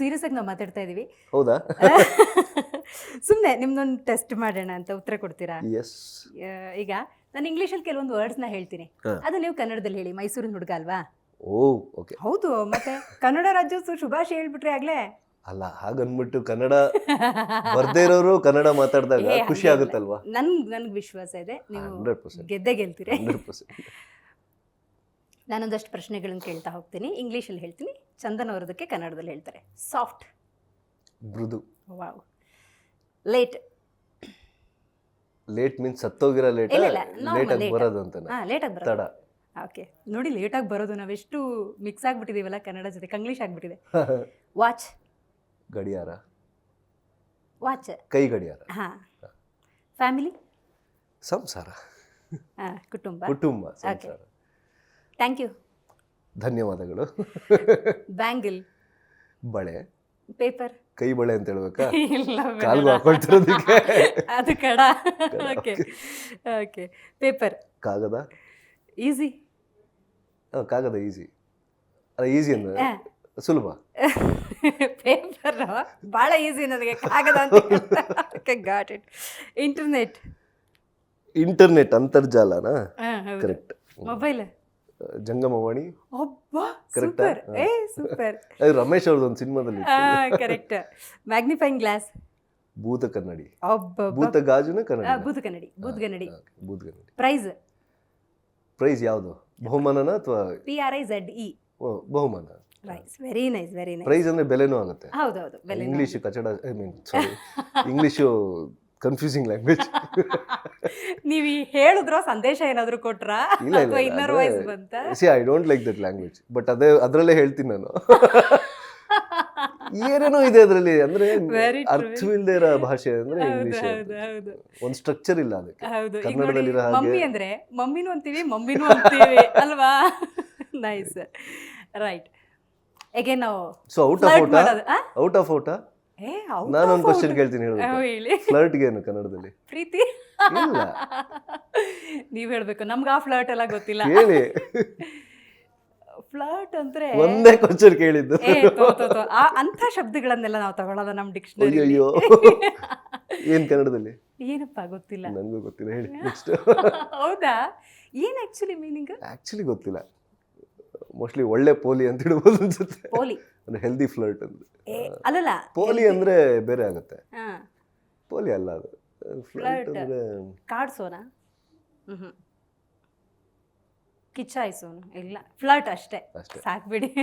Serious ಆಗಿ ನಾವು ಮಾತಾಡ್ತಾ ಇದೀವಿ. ಹೌದಾ? ಸುಮ್ಮನೆ ನಿಮ್ದೊಂದು ಟೆಸ್ಟ್ ಮಾಡೋಣ ಅಂತ ಉತ್ತರ ಕೊಡ್ತೀರಾ? ಎಸ್ ಈಗ ನಾನು ಇಂಗ್ಲೀಷಲ್ಲಿ ಕೆಲವೊಂದು ವರ್ಡ್ಸ್ನ ಹೇಳ್ತೀನಿ. ಅದು ನೀವು ಕನ್ನಡದಲ್ಲಿ ಹೇಳಿ ಮೈಸೂರಿನ ಹುಡುಗ ಅಲ್ವಾ? ಓ ಓಕೆ ಹೌದು ಮತ್ತೆ ಕನ್ನಡ ರಾಜ್ಯೋತ್ಸವ ಶುಭಾಶಯ ಹೇಳ್ಬಿಟ್ರೆ ಆಗ್ಲೇ? ಅಲ್ಲ ಹಾಗನ್ಬಿಟ್ಟು ಕನ್ನಡ ಬರ್ದೇ ಇರೋರು ಕನ್ನಡ ಮಾತಾಡಿದಾಗ ಖುಷಿ ಆಗುತ್ತಲ್ವಾ? ನನ್ ನನ್ಗೆ ವಿಶ್ವಾಸ ಇದೆ. ನೀವು ಗೆದ್ದೆ ಗೆಲ್ತೀರಿ. ನಾನೊಂದಷ್ಟು ಪ್ರಶ್ನೆಗಳನ್ನು ಕೇಳ್ತಾ ಹೋಗ್ತೀನಿ. ಇಂಗ್ಲೀಷಲ್ಲಿ ಹೇಳ್ತೀನಿ. ಚಂದನ್ ಅವರದಕ್ಕೆ ಕನ್ನಡದಲ್ಲಿ ಹೇಳ್ತಾರೆ. ಸಾಫ್ಟ್ ಮೃದು. ವಾವ್ ಲೇಟ್ ಲೇಟ್ ಮೀನ್ಸ್ ಸತ್ತೋಗಿರೋ ಲೇಟ್ ಇಲ್ಲ, ಇಲ್ಲ, normal ಲೇಟ್ ಆಗಿ late. ಬರೋದು ಅಂತ ಹಾಂ ಲೇಟಾಗಿ ತಡ. ಓಕೆ ನೋಡಿ ಲೇಟಾಗಿ ಬರೋದು ನಾವೆಷ್ಟು ಮಿಕ್ಸ್ ಆಗಿಬಿಟ್ಟಿದ್ದೀವಲ್ಲ ಕನ್ನಡ ಜೊತೆ ಕಂಗ್ಲೀಷ್ ಆಗಿಬಿಟ್ಟಿದೆ. ವಾಚ್ ಗಡಿಯಾರ. ವಾಚ್ ಕೈ ಗಡಿಯಾರ. ಹಾಂ. ಫ್ಯಾಮಿಲಿ ಸಂಸಾರ. ಹಾಂ ಕುಟುಂಬ. ಕುಟುಂಬ ಸಂಸಾರ. ಥ್ಯಾಂಕ್ ಯು ಧನ್ಯವಾದಗಳು. ಬ್ಯಾಂಗಲ್ ಬಳೆ. ಪೇಪರ್ ಕೈ ಬಳೆ ಅಂತ ಹೇಳ್ಬೇಕಾ? ಇಲ್ಲ ಕಾಲು. ಹಾಕೊಳ್ತಿರೋದಕ್ಕೆ. ಅದು ಕಡ. ಓಕೆ ಓಕೆ ಪೇಪರ್ ಕಾಗದ? ಈಸಿ ಆ, ಕಾಗದ ಈಸಿ ಅಲ್ಲ ಈಸಿ ಅಂದ್ರೆ ಸುಲಭ. ಪೇಪರ್ ಭಾಳ ಈಸಿ ನನಗೆ. ಕಾಗದ ಅಂತ okay got it internet internet ಅಂತರ್ಜಾಲನಾ? Correct mobile ಜಂಗಮವಾಣಿ? ಸೂಪರ್ ಏ ಸೂಪರ್ ಅದು ರಮೇಶ್ ಅವ್ರದ್ದು ಒಂದು ಸಿನಿಮಾದಲ್ಲಿ ಕರೆಕ್ಟ್ ಮ್ಯಾಗ್ನಿಫೈಯಿಂಗ್ ಗ್ಲಾಸ್ ಭೂತ ಕನ್ನಡಿ. ಭೂತ ಗಾಜುನ ಕನ್ನಡಿ. ಭೂತ ಕನ್ನಡಿ ಬೂತ್ ಕನ್ನಡಿ. ಭೂತ ಕನ್ನಡಿ. ಪ್ರೈಸ್ ಪ್ರೈಸ್ ಯಾವುದು? ಬಹುಮಾನನ ಅಥವಾ? P R I Z E ಬಹುಮಾನ. Rice very nice very nice prize ಅಂದ್ರೆ ಬೆಲೆನೂ ಆಗುತ್ತೆ. ಹೌದು ಬೆಲೆ English ಕಚಡ I mean sorry English confusing language ನೀವು ಈ ಹೇಳಿದ್ರೋ ಸಂದೇಶ ಏನಾದರೂ ಕೊಟ್ರಾ? ಇಲ್ಲ ಇನ್ನರ್ ವಾಯ್ಸ್ ಬಂತ? See I don't like that language but ಅದೇ ಅದರಲ್ಲೇ ಹೇಳ್ತೀನಿ ನಾನು. ಏನೇನೋ ಇದೆ ಅದರಲ್ಲಿ ಅಂದ್ರೆ. ಅರ್ಥವಿಲ್ಲದೆ ಇರೋ ಭಾಷೆ ಅಂದ್ರೆ ಇಂಗ್ಲಿಷ್ ಒಂದು ಸ್ಟ್ರಕ್ಚರ್ ಇಲ್ಲ ಅದಕ್ಕೆ. ಕನ್ನಡದಲ್ಲಿ ಮಮ್ಮಿ ಅಂದ್ರೆ ಮಮ್ಮಿನೂ ಅಂತೀವಿ ಮಮ್ಮಿನೂ ಅಂತೀವಿ ಅಲ್ವಾ? ನೈಸ್ ರೈಟ್ ನಾವು so out of out out of out ನಾನೊಂದು ಕ್ವಶನ್. ಕೇಳ್ತೀನಿ ಹೇಳಿ ಫ್ಲರ್ಟ್ಗೆ ಏನು ಕನ್ನಡದಲ್ಲಿ? ಪ್ರೀತಿ? ನೀವ್ ಹೇಳ್ಬೇಕು ನಮ್ಗೆ ಆ ಫ್ಲರ್ಟ್ ಎಲ್ಲ ಗೊತ್ತಿಲ್ಲ. ಹೇಳಿ ಫ್ಲರ್ಟ್ ಅಂದ್ರೆ ಒಂದೇ ಕ್ವಶನ್ ಕೇಳಿದ್ದು. ಅಂತ ಶಬ್ದಗಳನ್ನೆಲ್ಲ ನಾವು ತಗೊಳ್ಳೋದ ನಮ್ಮ ಡಿಕ್ಷನರಿ ಅಯ್ಯೋ ಏನು ಕನ್ನಡದಲ್ಲಿ? ಏನಪ್ಪ ಗೊತ್ತಿಲ್ಲ. ನನಗೂ ಗೊತ್ತಿಲ್ಲ ಹೇಳಿ ನೆಕ್ಸ್ಟ್ ಹೌದಾ? ಏನು ಆಕ್ಚುಲಿ ಮೀನಿಂಗ್ ಆಕ್ಚುಲಿ ಗೊತ್ತಿಲ್ಲ. ಮೋಸ್ಟ್ಲಿ ಒಳ್ಳೆ ಪೋಲಿ ಅಂತ ಹೇಳ್ಬೋದು ಅನ್ಸುತ್ತೆ. ಪೋಲಿ. ಅಂದ್ರೆ ಹೆಲ್ದಿ ಫ್ಲರ್ಟ್ ಅಂದ್ರೆ ಅಲ್ಲಲ್ಲ ಪೋಲಿ ಅಂದ್ರೆ ಬೇರೆ ಆಗುತ್ತೆ. ಹಾ. ಪೋಲಿ ಅಲ್ಲ ಅದು. ಫ್ಲರ್ಟ್. ಅಂದ್ರೆ ಕಾಡ್ಸೋನಾ ಹ್ಮ್. ಕಿಚ್ಚಾಯಿಸೋನು. ಇಲ್ಲ ಫ್ಲರ್ಟ್ ಅಷ್ಟೇ. ಸಾಕ್ಬಿಡಿ.